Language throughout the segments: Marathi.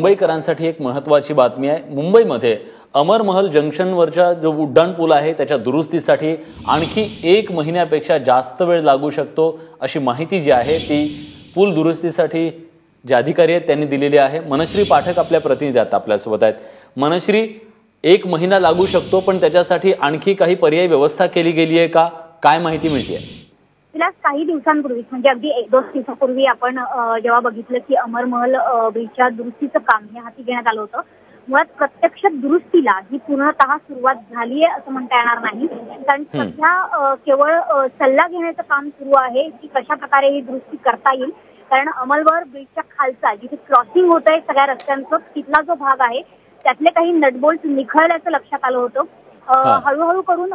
मुंबईकरांसाठी एक महत्त्वाची बातमी आहे. मुंबईमध्ये अमरमहल जंक्शनवरच्या जो उड्डाण पूल आहे त्याच्या दुरुस्तीसाठी आणखी एक महिन्यापेक्षा जास्त वेळ लागू शकतो अशी माहिती जी आहे ती पूल दुरुस्तीसाठी जे अधिकारी आहेत त्यांनी दिलेली आहे. मनश्री पाठक आपल्या प्रतिनिधी आहेत आपल्यासोबत आहेत. मनश्री एक महिना लागू शकतो पण त्याच्यासाठी आणखी काही पर्यायी व्यवस्था केली गेली आहे का? काय माहिती मिळते आहे तिला काही दिवसांपूर्वी म्हणजे अगदी एक दोन दिवसापूर्वी आपण जेव्हा बघितलं की अमरमहल अ, ब्रिजच्या दुरुस्तीचं काम हे हाती घेण्यात आलं होतं. मुळात प्रत्यक्ष दुरुस्तीला ही पूर्णतः सुरुवात झाली आहे असं म्हणता येणार नाही. कारण सध्या केवळ सल्ला घेण्याचं काम सुरू आहे की कशा प्रकारे ही दुरुस्ती करता येईल. कारण अमलवर ब्रिजच्या खालचा जिथे क्रॉसिंग होत आहे सगळ्या रस्त्यांचं तिथला जो भाग आहे त्यातले काही नटबोल्ट निखळल्याचं लक्षात आलं होतं. हळूहळू करून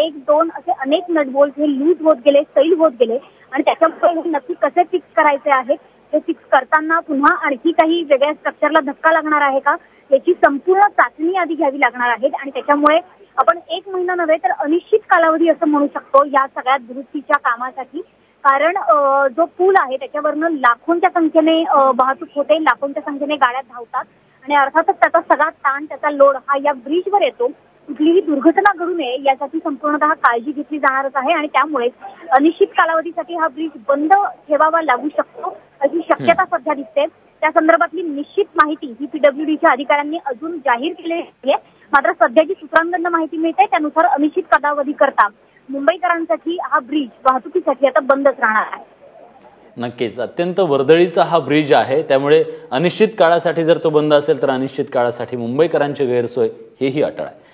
एक दोन असे अनेक नटबोल्ट हे लूज होत गेले सैल होत गेले. आणि त्याच्यामुळे हे नक्की कसे फिक्स करायचे आहेत हे फिक्स करताना पुन्हा आणखी काही वेगळ्या स्ट्रक्चरला धक्का लागणार आहे का? याची संपूर्ण चाचणी आधी घ्यावी लागणार आहे. आणि त्याच्यामुळे आपण एक महिना नव्हे तर अनिश्चित कालावधी असं म्हणू शकतो या सगळ्या दुरुस्तीच्या कामासाठी. कारण जो पूल आहे त्याच्यावरनं लाखोंच्या संख्येने वाहतूक होते लाखोंच्या संख्येने गाड्या धावतात. आणि अर्थातच त्याचा सगळा ताण त्याचा लोड हा या ब्रिजवर येतो. कुठलीही दुर्घटना घडू नये यासाठी संपूर्णतः काळजी घेतली जाणारच आहे आणि त्यामुळे अनिश्चित कालावधीसाठी हा ब्रिज बंद ठेवावा लागू शकतो अशी शक्यता सध्या दिसते. त्या संदर्भातली निश्चित माहिती ही पीडब्ल्यूडीच्या अधिकाऱ्यांनी अजून जाहीर केलेली आहे मात्र सध्याची सूत्रांकडनं माहिती मिळते त्यानुसार अनिश्चित कालावधी करता मुंबईकरांसाठी हा ब्रिज वाहतुकीसाठी आता बंदच राहणार आहे. नक्कीच. अत्यंत वर्दळीचा हा ब्रिज आहे. त्यामुळे अनिश्चित काळासाठी जर तो बंद असेल तर अनिश्चित काळासाठी मुंबईकरांची गैरसोय हेही अटळ आहे.